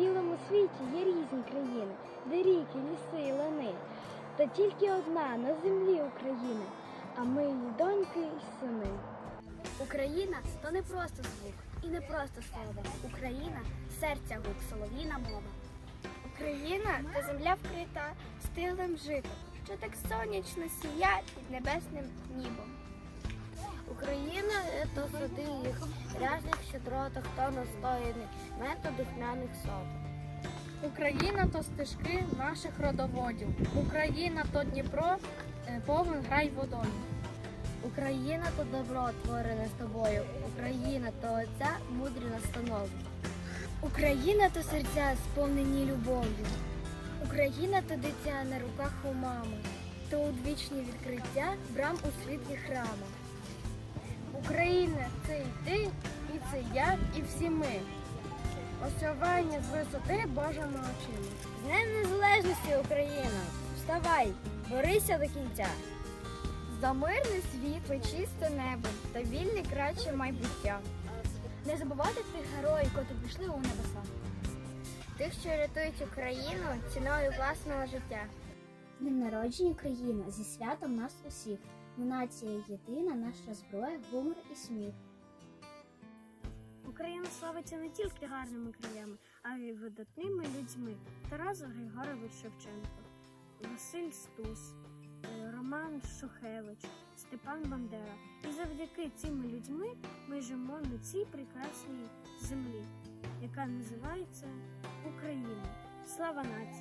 білому світі є різні країни, де ріки, ліси і лани. Та тільки одна на землі Україна, а ми її доньки й сини. Україна то не просто звук і не просто слово. Україна серця гук, солов'їна мова. Україна та земля вкрита стилем житом, що так сонячно сія під небесним небом. Україна то їх ряжних щедротах та настояний метод духмяних соток. Україна то стежки наших родоводів. Україна то Дніпро, е, повен грай водою. Україна то добро творене з тобою. Україна то отця мудрі настанови. Україна то серця сповнені любов'ю. Україна то дитя на руках у мами, то одвічні відкриття брам у світлі храмах. Україна це і ти, і це я, і всі ми. Осявання з висоти Божими очима. З Днем Незалежності Україна! Вставай, борися до кінця. За мирне світло, чисте небо та вільне краще майбуття. Не забувати тих героїв, котрі пішли у небеса. Тих, що рятують Україну ціною власного життя. З Днем народження Україна зі святом нас усіх. Нація єдина, наша зброя, гумор і сміх. Україна славиться не тільки гарними краями, а й видатними людьми. Тарас Григорович Шевченко, Василь Стус, е, Роман Шухевич, Степан Бандера. І завдяки цими людьми ми живемо на цій прекрасній землі, яка називається Україна. Слава нації!